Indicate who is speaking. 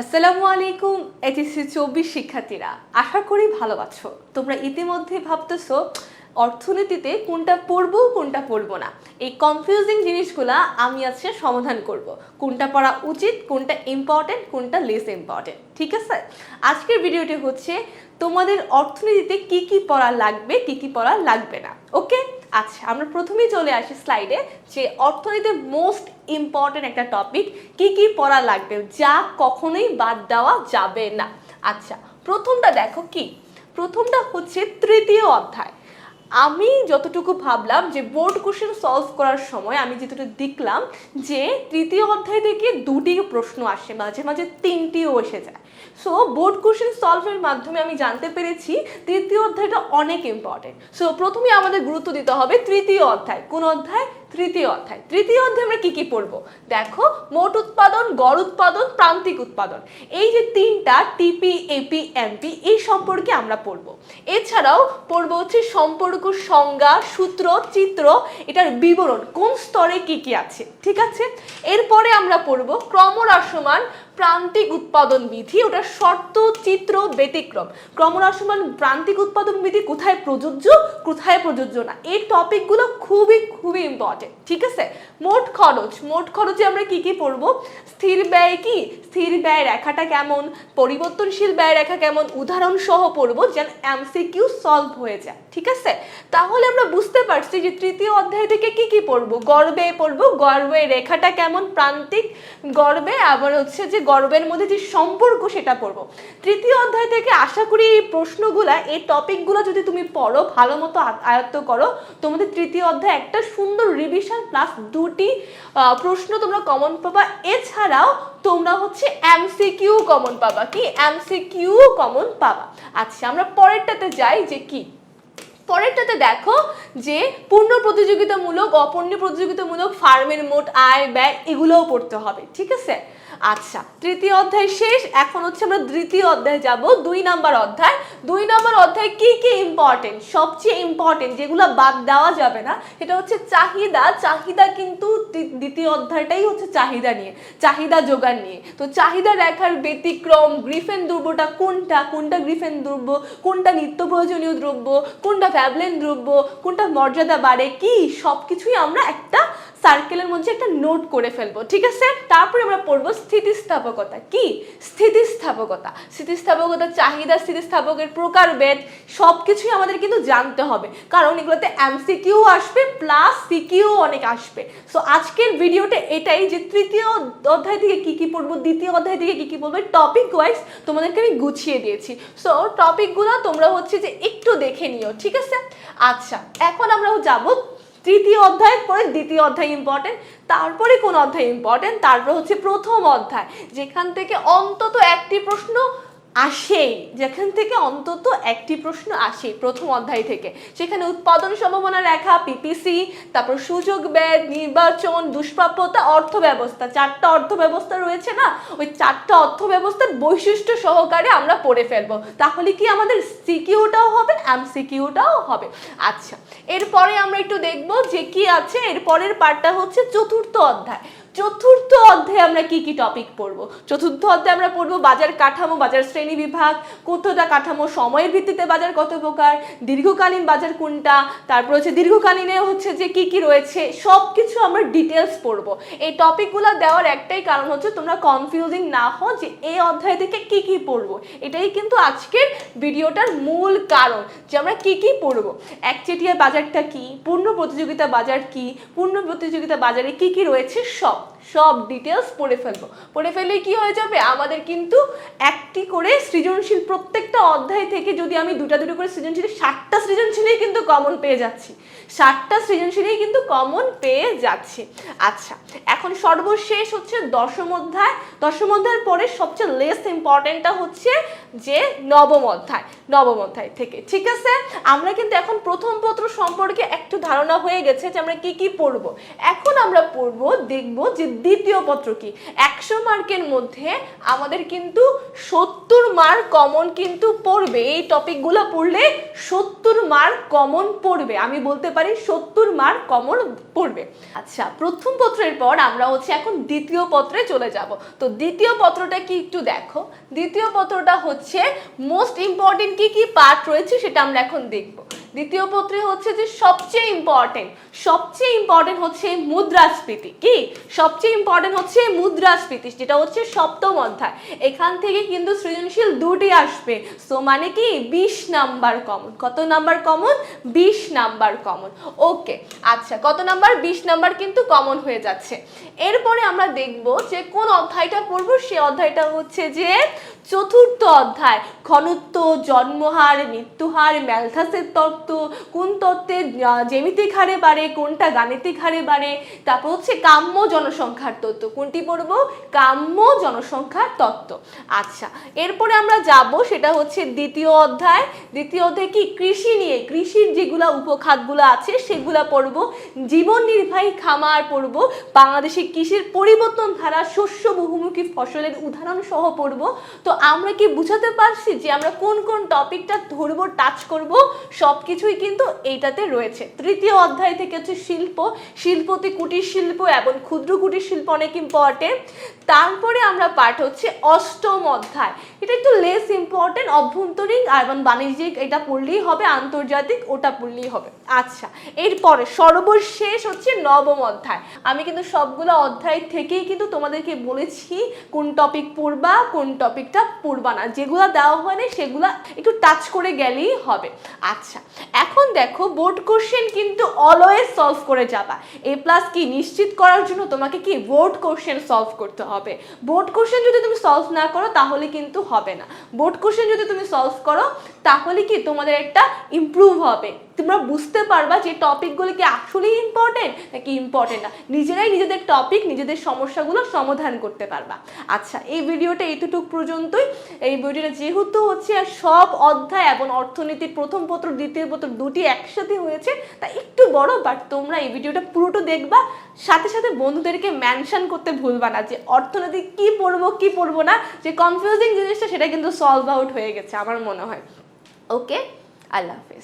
Speaker 1: আসসালামু আলাইকুম এইচএসসি চব্বিশ শিক্ষার্থীরা। আশা করি ভালো আছো। তোমরা ইতিমধ্যে ভাবতেছো, অর্থনীতিতে কোনটা পড়ব কোনটা পড়ব না। এই কনফিউজিং জিনিসগুলা আমি আজকে সমাধান করব। কোনটা পড়া উচিত, কোনটা ইম্পর্টেন্ট কোনটা লেস ইম্পর্টেন্ট ঠিক আছে? আজকের ভিডিওটি হচ্ছে, তোমাদের অর্থনীতিতে কি কি পড়া লাগবে, কি কি পড়া লাগবে না ওকে আচ্ছা আমরা প্রথমেই চলে আসি স্লাইডে যে অর্থনীতির মোস্ট ইম্পর্টেন্ট একটা টপিক কি কি পড়া লাগবে, যা কখনোই বাদ দেওয়া যাবে না। আচ্ছা প্রথমটা দেখো কি? প্রথমটা হচ্ছে তৃতীয় অধ্যায়। আমি যতটুকু ভাবলাম যে বোর্ড কোশ্চেন সলভ করার সময় আমি যেটুকু দেখলাম যে তৃতীয় অধ্যায় থেকে দুটি প্রশ্ন আসে, মাঝে মাঝে তিনটিও এসে যায়। সো বোর্ড কোশ্চেন সলভের মাধ্যমে আমি জানতে পেরেছি তৃতীয় অধ্যায়টা অনেক ইম্পর্টেন্ট সো প্রথমে আমাদের গুরুত্ব দিতে হবে তৃতীয় অধ্যায়। কোন অধ্যায়? তৃতীয় অধ্যায়। তৃতীয় অধ্যায়ে আমরা কি কি পড়ব? দেখো, মোট উৎপাদন, গড় উৎপাদন, প্রান্তিক উৎপাদন। এই যে তিনটা টিপি এপি এমপি এই সম্পর্কে আমরা পড়ব। এছাড়াও পড়ব হচ্ছে সম্পর্ক, সংজ্ঞা, সূত্র, চিত্র, এটার বিবরণ। কোন স্তরে কি কি আছে? ঠিক আছে? এরপরে আমরা পড়ব ক্রমহ্রাসমান প্রান্তিক উৎপাদন বিধি ওটা শর্ত, চিত্র ব্যতিক্রম। ক্রমহ্রাসমান প্রান্তিক উৎপাদন বিধি কোথায় প্রযোজ্য কোথায় প্রযোজ্য না? এই টপিকগুলো খুবই খুবই ইম্পর্টেন্ট ঠিক আছে? মোট খরচ, মোট খরচে আমরা কি কি পড়ব? স্থির ব্যয় কি? স্থির ব্যয় রেখাটা কেমন? পরিবর্তনশীল ব্যয় রেখা কেমন? উদাহরণ সহ পড়ব যেন এমসিকিউ সলভ হয়ে যায়, ঠিক আছে? তাহলে আমরা বুঝতে পারছি যে তৃতীয় অধ্যায় থেকে কি কি পড়ব? গর্বে পড়ব। গর্বে রেখাটা কেমন? প্রান্তিক গর্বে আবার হচ্ছে যে গর্বের মধ্যে যে সম্পর্ক, সেটা পড়ব। তৃতীয় অধ্যায় থেকে আশা করি এই প্রশ্নগুলা, এই টপিকগুলো যদি তুমি পড়ো ভালো মতো আয়ত্ত করো, তোমাদের তৃতীয় অধ্যায় একটা সুন্দর রিভিশন প্লাস দুটি প্রশ্ন তোমরা কমন পাবা। এছাড়াও তোমরা হচ্ছে এমসিকিউ কমন পাবা। কি? এমসিকিউ কমন পাবা। আচ্ছা আমরা পরেরটাতে যাই যে কি? পরেরটাতে দেখো যে পূর্ণ প্রতিযোগিতামূলক, অপূর্ণ প্রতিযোগিতামূলক ফার্মের মোট আয়, ব্যয় এগুলোও পড়তে হবে, ঠিক আছে? আচ্ছা তৃতীয় অধ্যায় শেষ, এখন হচ্ছে আমরা দ্বিতীয় অধ্যায় যাব, দুই নাম্বার অধ্যায়। দুই নাম্বার অধ্যায় কি কি ইম্পর্টেন্ট সবচেয়ে ইম্পর্টেন্ট যেগুলো বাদ দেওয়া যাবে না, সেটা হচ্ছে চাহিদা। চাহিদা কিন্তু দ্বিতীয় অধ্যায়টাই হচ্ছে চাহিদা নিয়ে, চাহিদা যোগান নিয়ে। তো চাহিদা রেখার ব্যতিক্রম, গ্রিফেন দ্রব্যটা কোনটা? কোনটা গ্রিফেন দ্রব্য কোনটা নিত্য প্রয়োজনীয় দ্রব্য? কোনটা ভ্যাবলেন দ্রব্য কোনটা মর্যাদা বাড়ে? কি? সব কিছুই আমরা একটা সার্কেলের মধ্যে একটা নোট করে ফেলব, ঠিক আছে? তারপরে আমরা পড়ব স্থিতিস্থাপকতা। কি? স্থিতিস্থাপকতা। স্থিতিস্থাপকতা, চাহিদা, স্থিতিস্থাপকের প্রকারভেদ সব কিছুই আমাদের কিন্তু জানতে হবে। কারণ এগুলোতে এমসিকিউ আসবে প্লাস সিকিউ অনেক আসবে। সো আজকের ভিডিওটা এটাই যে তৃতীয় অধ্যায় থেকে কি কি পড়ব, দ্বিতীয় অধ্যায় থেকে কি কি পড়ব টপিক ওয়াইজ তোমাদেরকে আমি গুছিয়ে দিয়েছি। সো টপিকগুলো তোমরা হচ্ছে যে একটু দেখে নিও, ঠিক আছে? আচ্ছা এখন আমরা যাব তৃতীয় অধ্যায় পরে দ্বিতীয় অধ্যায় ইম্পর্টেন্ট তারপরে কোন অধ্যায় ইম্পর্টেন্ট তারপর হচ্ছে প্রথম অধ্যায়, যেখান থেকে অন্তত একটি প্রশ্ন আসেই যেখান থেকে অন্তত একটি প্রশ্ন আসে প্রথম অধ্যায় থেকে। সেখানে উৎপাদন সম্ভাবনা রেখা পিপিসি তারপর সুযোগ ব্যয়, নির্বাচন, দুষ্প্রাপ্যতা অর্থ ব্যবস্থা চারটা অর্থ ব্যবস্থা রয়েছে না? ওই চারটা অর্থ ব্যবস্থার বৈশিষ্ট্য সহকারে আমরা পড়ে ফেলব। তাহলে কি আমাদের সিকিউটাও হবে এমসিকিউটাও হবে? আচ্ছা এরপরে আমরা একটু দেখব যে কি আছে। এর পরের পার্টটা হচ্ছে চতুর্থ অধ্যায়। চতুর্থ অধ্যায়ে আমরা কি কি টপিক পড়ব? চতুর্থ অধ্যায়ে আমরা পড়ব বাজার কাঠামো, বাজার শ্রেণি বিভাগ কতটা কাঠামো, সময়ের ভিত্তিতে বাজার কত প্রকার, দীর্ঘকালীন বাজার কোনটা, তারপর হচ্ছে দীর্ঘকালীনে হচ্ছে যে কি কি রয়েছে সব কিছু আমরা ডিটেলস পড়ব। এই টপিকগুলো দেওয়ার একটাই কারণ হচ্ছে তোমরা কনফিউজিং না হও যে এই অধ্যায় থেকে কি কি পড়ব। এটাই কিন্তু আজকের ভিডিওটার মূল কারণ যে আমরা কি কি পড়ব। একচেটিয়া বাজারটা কি, পূর্ণ প্রতিযোগিতা বাজার কি, পূর্ণ প্রতিযোগিতা বাজারে কি কি রয়েছে সব। সব ডিটেলস পড়ে ফেলব। পড়ে ফেললে কি হয়ে যাবে? আমাদের কিন্তু একটি করে সৃজনশীল প্রত্যেকটা অধ্যায় থেকে যদি আমি দুটা দুটো করে সৃজনশীল ষাটটা সৃজনশীলেই কিন্তু কমন পেয়ে যাচ্ছি। ষাটটা সৃজনশীলেই কিন্তু কমন পেয়ে যাচ্ছি। আচ্ছা এখন সর্বশেষ হচ্ছে দশম অধ্যায়। দশম অধ্যায়ের পরে সবচেয়ে লেস ইম্পর্টেন্টটা হচ্ছে যে নবম অধ্যায় নবম অধ্যায় থেকে। ঠিক আছে? আমরা কিন্তু এখন প্রথম পত্র সম্পর্কে একটু ধারণা হয়ে গেছে যে আমরা কি কি পড়ব। এখন আমরা পড়ব, দেখব যে দ্বিতীয় পত্র কি? একশো মার্কের মধ্যে আমাদের কিন্তু সত্তর মার্ক কমন কিন্তু পড়বে। এই টপিকগুলো পড়লে সত্তর মার্ক কমন পড়বে। আমি বলতে পারি সত্তর মার্ক কমন পড়বে। আচ্ছা প্রথম পত্রের পর আমরা হচ্ছে এখন দ্বিতীয় পত্রে চলে যাব। তো দ্বিতীয় পত্রটা কি একটু দেখো। দ্বিতীয় পত্রটা হচ্ছে মোস্ট ইম্পর্টেন্ট কি কি পার্ট রয়েছে সেটা আমরা এখন দেখব। দ্বিতীয় পত্রে হচ্ছে যে সবচেয়ে ইম্পর্টেন্ট সবচেয়ে ইম্পর্টেন্ট হচ্ছে মুদ্রাস্ফীতি। কি? সবচেয়ে ইম্পর্টেন্ট হচ্ছে মুদ্রাস্ফীতি, যেটা হচ্ছে সপ্তম অধ্যায়। এখান থেকে কিন্তু সৃজনশীল দুটি আসবে। সো মানে কি? বিশ নাম্বার কমন কত নাম্বার কমন বিশ নাম্বার কমন ওকে আচ্ছা কত নাম্বার? বিশ নাম্বার কিন্তু কমন হয়ে যাচ্ছে। এরপরে আমরা দেখব যে কোন অধ্যায়টা পড়ব? সে অধ্যায়টা হচ্ছে যে চতুর্থ অধ্যায়। ঘনত্ব, জন্মহার, মৃত্যুহার ম্যালথাসের তত্ত্ব কোন তত্ত্বে আহ, জ্যামিতিক হারে বাড়ে কোনটা গাণিতিক হারে বাড়ে তারপর হচ্ছে কাম্য জনসংখ্যার তত্ত্ব। কোনটি পড়ব? কাম্য জনসংখ্যার তত্ত্ব। আচ্ছা এরপরে আমরা যাব সেটা হচ্ছে দ্বিতীয় অধ্যায়। দ্বিতীয় অধ্যায় কি? কৃষি নিয়ে। কৃষির যেগুলা উপখাতগুলো আছে সেগুলা পড়ব। জীবন নির্বাহী খামার পড়ব। বাংলাদেশে কৃষির পরিবর্তন ধারা শস্য বহুমুখী ফসলের উদাহরণ সহ পড়ব। তো আমরা কি বুঝাতে পারছি যে আমরা কোন কোন টপিকটা ধরবো টাচ করব? সব কিছুই কিন্তু এইটাতে রয়েছে। তৃতীয় অধ্যায় থেকে হচ্ছে শিল্প, শিল্পতে কুটির শিল্প এবং ক্ষুদ্র কুটির শিল্প অনেক ইম্পর্টেন্ট তারপরে আমরা পাঠ হচ্ছে অষ্টম অধ্যায়। এটা একটু লেস ইম্পর্টেন্ট অভ্যন্তরীণ এবং বাণিজ্যিক, এটা পড়লেই হবে, আন্তর্জাতিক, ওটা পড়লেই হবে। আচ্ছা এরপরে সর্বশেষ হচ্ছে নবম অধ্যায়। আমি কিন্তু সবগুলো অধ্যায় থেকেই কিন্তু তোমাদেরকে বলেছি কোন টপিক পড়বা, কোন টপিকটা পড়বা না। যেগুলো দেওয়া হয় না সেগুলো একটু টাচ করে গেলেই হবে। আচ্ছা এখন দেখো বোর্ড কোশ্চেন কিন্তু অলওয়েজ সলভ করে যাবা। এ প্লাস কি নিশ্চিত করার জন্য তোমাকে কি বোর্ড কোশ্চেন সলভ করতে হবে? বোর্ড কোশ্চেন যদি তুমি সলভ না করো, তাহলে কিন্তু হবে না। বোর্ড কোশ্চেন যদি তুমি সলভ করো, তাহলে কি তোমাদের একটা ইমপ্রুভ হবে। তোমরা বুঝতে পারবা যে টপিকগুলো কি আসলেই ইম্পর্টেন্ট নাকি ইম্পর্টেন্ট না। নিজেরাই নিজেদের টপিক নিজেদের সমস্যাগুলো সমাধান করতে পারবা। আচ্ছা এই ভিডিওটা এতটুক পর্যন্তই। এই ভিডিওটা যেহেতু হচ্ছে সব অধ্যায় এবং অর্থনীতির প্রথম পত্র, দ্বিতীয় পত্র দুটি একসাথে হয়েছে, তা একটু বড় বাট তোমরা এই ভিডিওটা পুরোটা দেখবা। সাথে সাথে বন্ধুদেরকে মেনশন করতে ভুলবা না যে অর্থনীতি কি পড়ব কি পড়ব না, যে কনফিউজিং জিনিসটা সেটা কিন্তু সলভ আউট হয়ে গেছে, আমার মনে হয়। ওকে আল্লাহ হাফেজ।